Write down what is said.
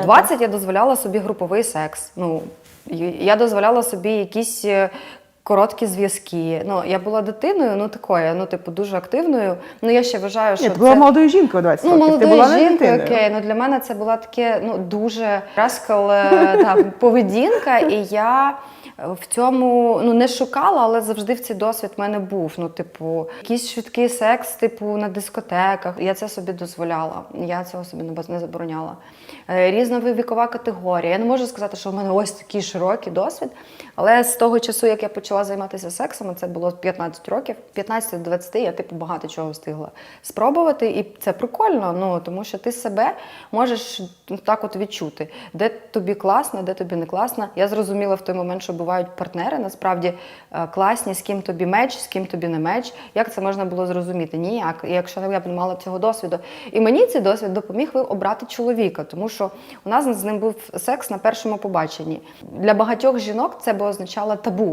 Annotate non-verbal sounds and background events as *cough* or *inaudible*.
в 20 я дозволяла собі груповий секс. Ну, я дозволяла собі якісь е, короткі зв'язки. Ну, я була дитиною, ну такою, ну, типу, дуже активною. Ну, я ще вважаю, що Ні, ти це... була молодою жінкою 20 Ну, років. Ти молодою була жінкою, окей, ну для мене це була таке ну дуже раскал *laughs* там поведінка, і я в цьому ну не шукала, але завжди в цей досвід в мене був. Ну, типу, якийсь швидкий секс, типу, на дискотеках. Я це собі дозволяла. Я цього собі не забороняла. Е, Різна вікова категорія. Я не можу сказати, що в мене ось такий широкий досвід. Але з того часу, як я почала займатися сексом, це було 15 років, 15 до 20, я типу багато чого встигла спробувати, і це прикольно. Ну тому що ти себе можеш так от відчути, де тобі класно, де тобі не класно. Я зрозуміла в той момент, що бувають партнери насправді е, класні, з ким тобі меч, з ким тобі не меч. Як це можна було зрозуміти? Ніяк. Якщо я б не мала цього досвіду. І мені цей досвід допоміг обрати чоловіка, тому що у нас з ним був секс на першому побаченні. Для багатьох жінок це би означало табу.